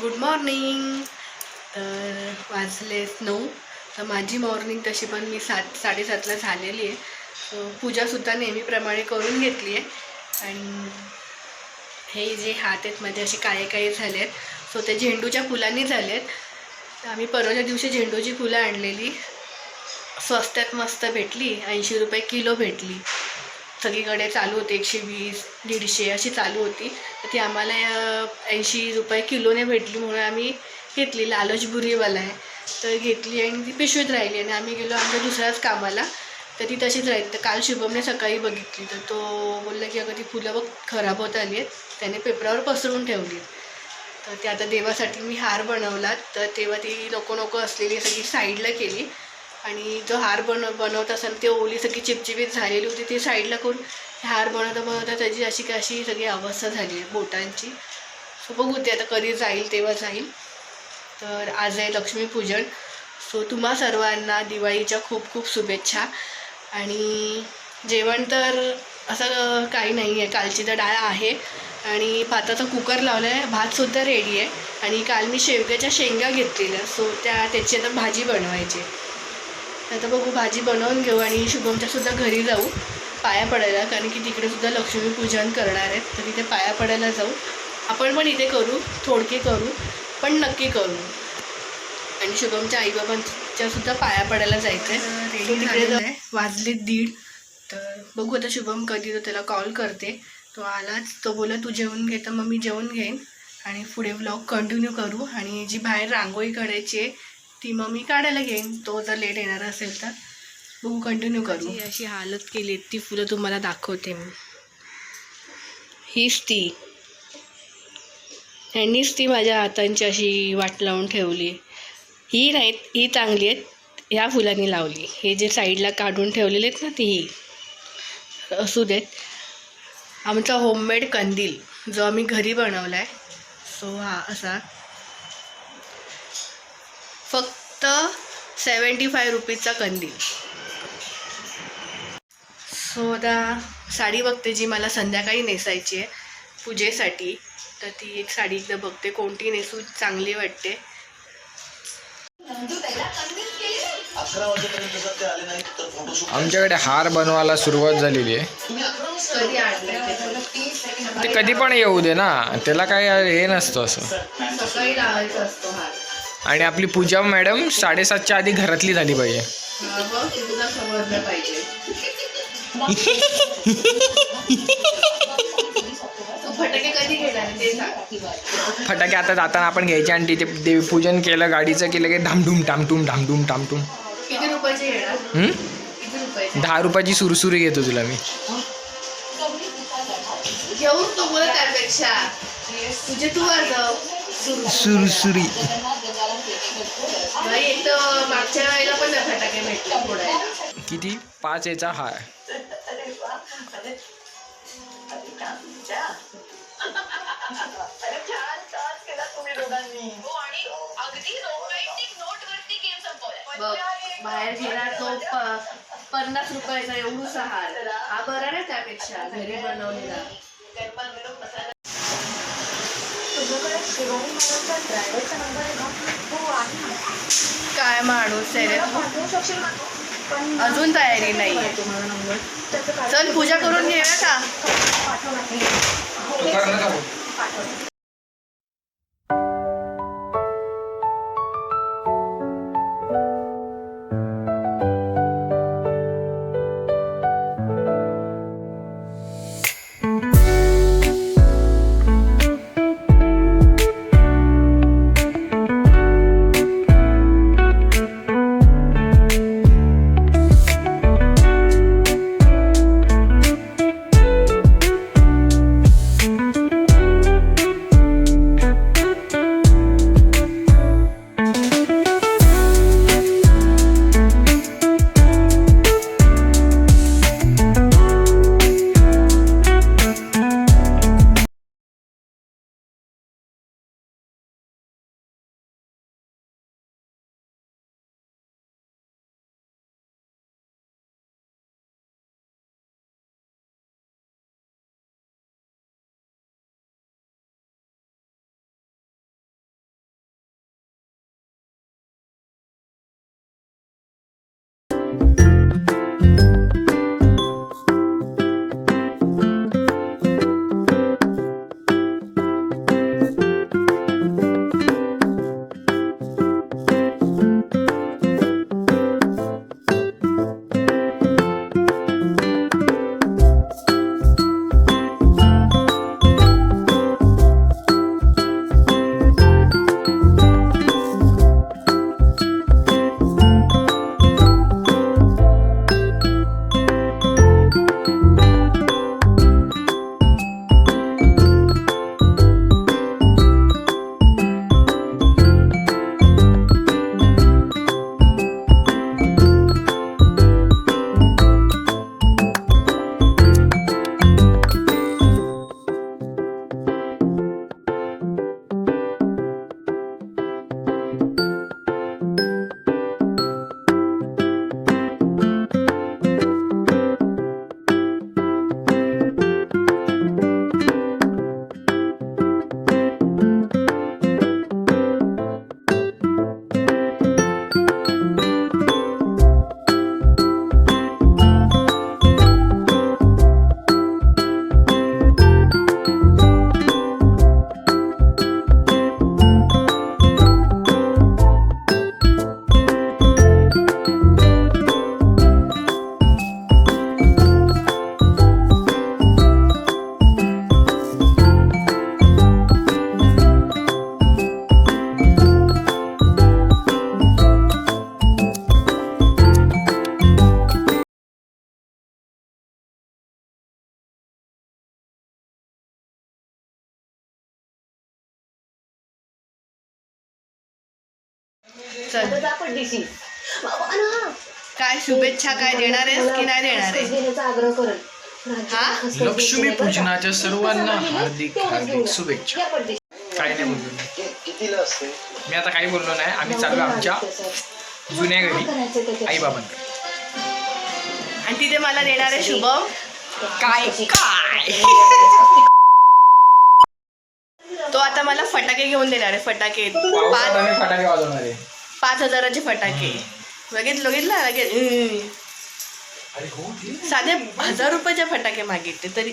Good morning तर वाजलेत नऊ. तर माझी मॉर्निंग तशी पण मी सात साडेसातला झालेली आहे. सो पूजासुद्धा नेहमीप्रमाणे करून घेतली आहे. आणि हे जे हात आहेत माझे असे काळे काळे झाले आहेत. सो ते झेंडूच्या फुलांनी झाले आहेत. आम्ही परवाच्या दिवशी झेंडूची फुलं आणलेली. स्वस्तात मस्त भेटली. ऐंशी रुपये किलो भेटली. सगळीकडे चालू होते एकशे वीस दीडशे अशी चालू होती. तर ती आम्हाला ऐंशी रुपये किलोने भेटली म्हणून आम्ही घेतली. लालच बुरीवाला आहे. तर घेतली आणि ती पिशवीत राहिली आणि आम्ही गेलो आमच्या दुसऱ्याच कामाला. तर ती तशीच राहिली. तर काल शुभमने सकाळी बघितली. तर तो बोलला की अगं ती फुलं बघ खराब होत आली आहेत त्याने पेपरावर पसरून ठेवली. तर ते आता देवासाठी मी हार बनवला. तर तेव्हा ती नको नको असलेली सगळी साईडला केली. आणि जो हार बन बनवत असेल ते ओली सगळी चिपचिपीत झालेली होती ती साईडला करून हार बनवता बनवता त्याची अशी अशी सगळी अवस्था झाली आहे बोटांची. सो बघू ते आता कधी जाईल तेव्हा जाईल. तर आज आहे लक्ष्मीपूजन सो तुम्हा सर्वांना दिवाळीच्या खूप खूप शुभेच्छा. आणि जेवण तर असं काही नाही आहे. कालची तर डाळ आहे. आणि भाताचा कुकर लावला आहे भातसुद्धा रेडी आहे. आणि काल मी शेवग्याच्या शेंगा घेतलेल्या. सो त्या त्याची आता भाजी बनवायची आता बघू भाजी बनवून घेऊ आणि शुभमच्या सुद्धा घरी जाऊ पाया पडायला. कारण की तिकडे सुद्धा लक्ष्मीपूजन करणार आहेत. तर तिथे पाया पडायला जाऊ. आपण पण इथे करू थोडके करू पण नक्की करू. आणि शुभमच्या आईबाबांच्या सुद्धा पाया पडायला जायचं आहे तिकडे वाजले दीड. तर बघू आता शुभम कधी तो त्याला कॉल करते. तो आलाच तो बोला तू जेवून घे. तर मग मी जेवून घेईन. आणि पुढे ब्लॉग कंटिन्यू करू. आणि जी बाहेर रांगोळी काढायची आहे ती मग मी काढायला घेईन. तो जर लेट येणार असेल तर. बघू कंटिन्यू करू. अशी हालत केली ती फुलं तुम्हाला दाखवते मी. हीच ती. ह्यांनीच ती माझ्या हातांची अशी वाट लावून ठेवली. ही नाहीत ही चांगली आहेत. ह्या फुलांनी लावली. हे जे साईडला काढून ठेवलेले आहेत ना ती. ही असू देत. आमचा होममेड कंदील जो आम्ही घरी बनवला आहे सो हा असा फक्त सेवन्टी फाय रुपीजचा कंदील. सो आता साडी बघते जी मला संध्याकाळी नेसायची आहे पूजेसाठी. तर ती एक साडी एकदा बघते कोणती नेसू चांगली वाटते. आमच्याकडे हार बनवायला सुरुवात झालेली आहे. ते कधी पण येऊ दे ना त्याला काय हे नसतं असं. आणि आपली पूजा मॅडम साडेसातच्या आधी घरातली झाली पाहिजे. फटाके आता जाताना आपण घ्यायचे आणि तिथे देवपूजन केलं गाडीचं केलं की धामधूम टामटूम धामधूम टामटूम दहा रुपयाची सुरसुरी घेतो तुला मी. वाजव सुरसुरी. एक तर मागच्या वेळेला पण भेटले फोडायला किती? पाच याचा हार बघ बाहेर घेणार तो प- पन्नास रुपयाचा एवढूसा हार हा बरा ना त्यापेक्षा घरी बनवलेला. काय माणूस आहे रे? अजून तयारी नाही. चल पूजा करून घेऊया का? चल. आपण काय शुभेच्छा काय देणार आहेस की नाही देणार आहे आग्रह हा? लक्ष्मी पूजनाच्या सर्वांना हार्दिक हार्दिक शुभेच्छा. काय नाही बोललो. कितीला असते मी आता काही बोललो नाही. आम्ही चालू आमच्या जुन्या घरी. आई बाबांकडे. आणि तिथे मला देणार आहे शुभम. काय? काय? तो आता मला फटाके घेऊन देणार आहे. फटाके. पावसात पाच आम्ही फटाके वाजवणार आहे. पाच हजाराचे फटाके. बघितलं बघितलं? लगेच साधे हजार रुपयाचे फटाके मागितले तरी